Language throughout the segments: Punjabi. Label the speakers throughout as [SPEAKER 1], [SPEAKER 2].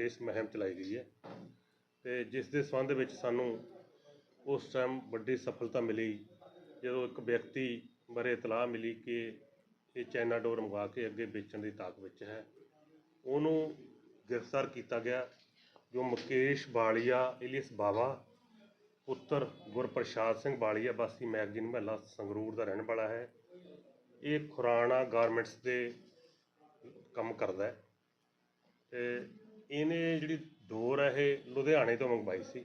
[SPEAKER 1] ਵਿਸ਼ੇਸ਼ ਮੁਹਿੰਮ ਚਲਾਈ ਗਈ ਹੈ ਤੇ ਜਿਸ ਦੇ ਸੰਬੰਧ ਵਿੱਚ ਸਾਨੂੰ ਉਸ ਟਾਈਮ ਵੱਡੀ ਸਫਲਤਾ ਮਿਲੀ, ਜਦੋਂ ਇੱਕ ਵਿਅਕਤੀ ਬਾਰੇ ਇਤਲਾਹ ਮਿਲੀ ਕਿ ਇਹ ਚਾਈਨਾ ਡੋਰ ਮੰਗਵਾ ਕੇ ਅੱਗੇ ਵੇਚਣ ਦੀ ਤਾਕ ਵਿੱਚ ਹੈ, ਉਹਨੂੰ ਗ੍ਰਿਫਤਾਰ ਕੀਤਾ ਗਿਆ, ਜੋ ਮੁਕੇਸ਼ ਬਾਲੀਆ ਇਲੀਸ ਬਾਵਾ, ਪੁੱਤਰ ਗੁਰਪ੍ਰਸਾਦ ਸਿੰਘ ਬਾਲੀਆ ਵਾਸੀ ਮੈਗਜ਼ੀਨ ਮਹੱਲਾ ਸੰਗਰੂਰ ਦਾ ਰਹਿਣ ਵਾਲਾ ਹੈ। ਇਹ ਖੁਰਾਣਾ ਗਾਰਮੈਂਟਸ ਦੇ ਕੰਮ ਕਰਦਾ ਹੈ ਤੇ ਇਹਨੇ ਜਿਹੜੀ ਡੋਰ ਹੈ ਇਹ ਲੁਧਿਆਣੇ ਤੋਂ ਮੰਗਵਾਈ ਸੀ।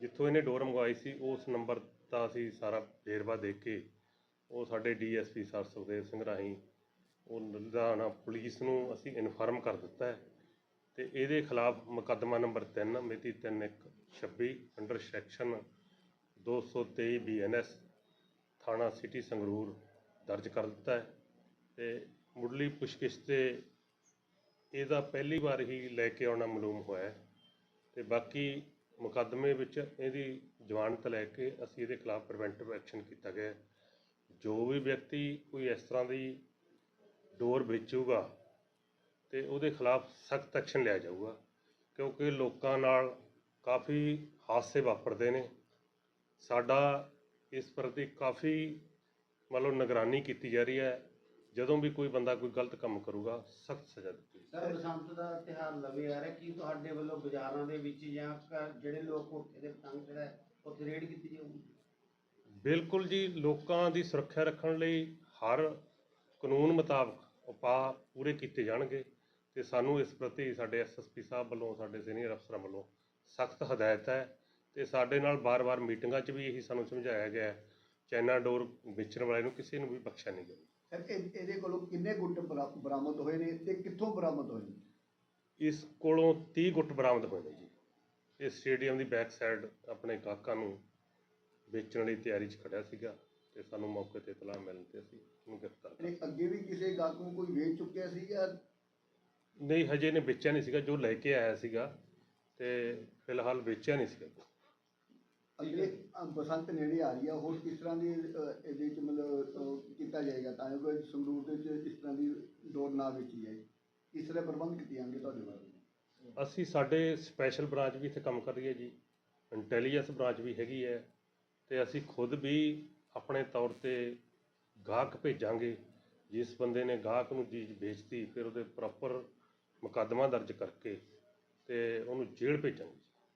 [SPEAKER 1] ਜਿੱਥੋਂ ਇਹਨੇ ਡੋਰ ਮੰਗਵਾਈ ਸੀ, ਉਸ ਨੰਬਰ ਦਾ ਅਸੀਂ ਸਾਰਾ ਵੇਰਵਾ ਦੇ ਕੇ ਉਹ ਸਾਡੇ ਡੀਐਸਪੀ ਸਰ ਸੁਖਦੇਵ ਸਿੰਘ ਰਾਹੀਂ ਉਹ ਲੁਧਿਆਣਾ ਪੁਲਿਸ ਨੂੰ ਅਸੀਂ ਇਨਫਾਰਮ ਕਰ ਦਿੱਤਾ ਹੈ ਤੇ ਇਹਦੇ ਖਿਲਾਫ ਮੁਕੱਦਮਾ ਨੰਬਰ 3 ਮਿਤੀ 3126 ਅੰਡਰ ਸੈਕਸ਼ਨ 223 ਬੀਐਨਐਸ ਥਾਣਾ ਸਿਟੀ ਸੰਗਰੂਰ ਦਰਜ ਕਰ ਦਿੱਤਾ ਹੈ ਤੇ ਮੁੱਢਲੀ ਪੁੱਛਗਿੱਛ ਤੇ ਇਹਦਾ ਪਹਿਲੀ ਵਾਰ ਹੀ ਲੈ ਕੇ ਆਉਣਾ ਮਾਲੂਮ ਹੋਇਆ ਹੈ ਤੇ ਬਾਕੀ ਮੁਕੱਦਮੇ ਵਿੱਚ ਇਹਦੀ ਜ਼ਮਾਨਤ ਲੈ ਕੇ ਅਸੀਂ ਇਹਦੇ ਖਿਲਾਫ ਪ੍ਰੀਵੈਂਟਿਵ ਐਕਸ਼ਨ ਕੀਤਾ ਗਿਆ ਜੋ ਵੀ ਵਿਅਕਤੀ ਕੋਈ ਇਸ ਤਰ੍ਹਾਂ ਦੀ ਡੋਰ ਵੇਚੂਗਾ ਤੇ ਉਹਦੇ ਖਿਲਾਫ ਸਖਤ ਐਕਸ਼ਨ ਲਿਆ ਜਾਊਗਾ, ਕਿਉਂਕਿ ਲੋਕਾਂ ਨਾਲ ਕਾਫੀ ਹਾਦਸੇ ਵਾਪਰਦੇ ਨੇ। ਸਾਡਾ ਇਸ ਪ੍ਰਤੀ ਕਾਫੀ ਮਤਲਬ ਨਿਗਰਾਨੀ ਕੀਤੀ ਜਾ ਰਹੀ ਹੈ ਜਦੋਂ ਵੀ ਕੋਈ ਬੰਦਾ ਕੋਈ ਗਲਤ ਕੰਮ ਕਰੂਗਾ ਸਖਤ ਸਜ਼ਾ ਦਿੱਤੀ।
[SPEAKER 2] ਸਰ ਬਸੰਤ ਦਾ ਤਿਉਹਾਰ ਲਵੇ ਆ ਰਿਹਾ। ਕੀ ਤੁਹਾਡੇ ਵੱਲੋਂ ਬਾਜ਼ਾਰਾਂ ਦੇ ਵਿੱਚ ਜਾਂ ਘਰ ਜਿਹੜੇ ਲੋਕ ਕੋਠੇ ਦੇ ਪਤੰਗ ਜਿਹੜਾ ਹੈ, ਉੱਥੇ ਰੇਡ ਕੀਤੀ ਜਾਊਗੀ?
[SPEAKER 1] ਬਿਲਕੁਲ ਜੀ ਲੋਕਾਂ ਦੀ ਸੁਰੱਖਿਆ ਰੱਖਣ ਲਈ ਹਰ ਕਾਨੂੰਨ ਮੁਤਾਬਕ ਉਪਾਅ ਪੂਰੇ ਕੀਤੇ ਜਾਣਗੇ ਤੇ ਸਾਨੂੰ ਇਸ ਪ੍ਰਤੀ ਸਾਡੇ ਐਸਐਸਪੀ ਸਾਹਿਬ ਵੱਲੋਂ ਸਾਡੇ ਸੀਨੀਅਰ ਅਫਸਰਾਂ ਵੱਲੋਂ ਸਖਤ ਹਦਾਇਤ ਹੈ ਤੇ ਸਾਡੇ ਨਾਲ ਬਾਰ-ਬਾਰ ਮੀਟਿੰਗਾਂ 'ਚ ਵੀ ਇਹੀ ਸਾਨੂੰ ਸਮਝਾਇਆ ਗਿਆ ਹੈ। ਚਾਈਨਾ ਡੋਰ ਵੇਚਣ ਵਾਲੇ ਨੂੰ ਕਿਸੇ ਨੂੰ ਵੀ ਬਖਸ਼ਿਆ ਨਹੀਂ ਜਾਊਗਾ
[SPEAKER 3] ਇਹ- ਇਹਦੇ ਕੋਲੋਂ ਕਿੰਨੇ ਗੁੱਟ ਬਰਾ- ਬਰਾਮਦ ਹੋਏ ਨੇ ਤੇ ਕਿੱਥੋਂ ਬਰਾਮਦ ਹੋਏ ਨੇ?
[SPEAKER 1] ਇਸ ਕੋਲੋਂ 30 ਗੁੱਟ ਬਰਾਮਦ ਹੋਏ ਨੇ ਜੀ। ਇਹ ਸਟੇਡੀਅਮ ਦੀ ਬੈਕ ਸਾਈਡ ਆਪਣੇ ਗਾਹਕਾਂ ਨੂੰ ਵੇਚਣ ਲਈ ਤਿਆਰੀ 'ਚ ਖੜਿਆ ਸੀਗਾ ਤੇ ਸਾਨੂੰ ਮੌਕੇ ਤੇ ਇਤਲਾਹ ਮਿਲਣ ਤੇ ਅਸੀਂ ਉਹਨੂੰ ਗ੍ਰਿਫਤਾਰ ਕਰ
[SPEAKER 3] ਇਹ ਅੱਗੇ ਵੀ ਕਿਸੇ ਗਾਹਕ ਨੂੰ ਕੋਈ ਵੇਚ ਚੁੱਕਿਆ ਸੀ ਜਾਂ?
[SPEAKER 1] ਨਹੀਂ ਹਜੇ ਨੇ ਵੇਚਿਆ ਨਹੀਂ ਸੀਗਾ ਜੋ ਲੈ ਕੇ ਆਇਆ ਸੀਗਾ ਤੇ ਫਿਲਹਾਲ ਵੇਚਿਆ ਨਹੀਂ ਸੀਗਾ।
[SPEAKER 3] ਅੱਗੇ ਅ, ਬਸੰਤ ਨੇੜੇ ਆ ਰਹੀ ਆ ਹੋਰ ਕਿਸ ਤਰ੍ਹਾਂ ਦੀ ਅ, ਇਹਦੇ ਵਿੱਚ ਮਤਲਬ ਕੀਤਾ ਜਾਏਗਾ ਤਾਂ ਜੋ ਸੰਗਰੂਰ ਦੇ ਵਿੱਚ ਇਸ ਤਰ੍ਹਾਂ ਦੀ ਡੋਰ ਨਾ ਵੇਚੀ ਜਾਏ। ਕਿਸ ਤਰ੍ਹਾਂ ਪ੍ਰਬੰਧ ਕੀਤੇ ਜਾਣਗੇ ਤੁਹਾਡੇ ਵੱਲੋਂ।
[SPEAKER 1] ਅਸੀਂ ਸਾਡੇ ਸਪੈਸ਼ਲ ਬ੍ਰਾਂਚ ਵੀ ਇੱਥੇ ਕੰਮ ਕਰ ਰਹੀ ਹੈ ਜੀ। ਇੰਟੈਲੀਜੈਂਸ ਬ੍ਰਾਂਚ ਵੀ ਹੈਗੀ ਹੈ ਤੇ ਅਸੀਂ ਖੁਦ ਵੀ ਆਪਣੇ ਤੌਰ ਤੇ ਗਾਹਕ ਭੇਜਾਂਗੇ। ਜਿਸ ਬੰਦੇ ਨੇ ਗਾਹਕ ਨੂੰ ਚੀਜ਼ ਵੇਚਤੀ, ਫਿਰ ਉਹਦੇ ਪ੍ਰੋਪਰ ਮੁਕੱਦਮਾ ਦਰਜ ਕਰਕੇ ਤੇ ਉਹਨੂੰ ਜੇਲ੍ਹ ਭੇਜਾਂਗੇ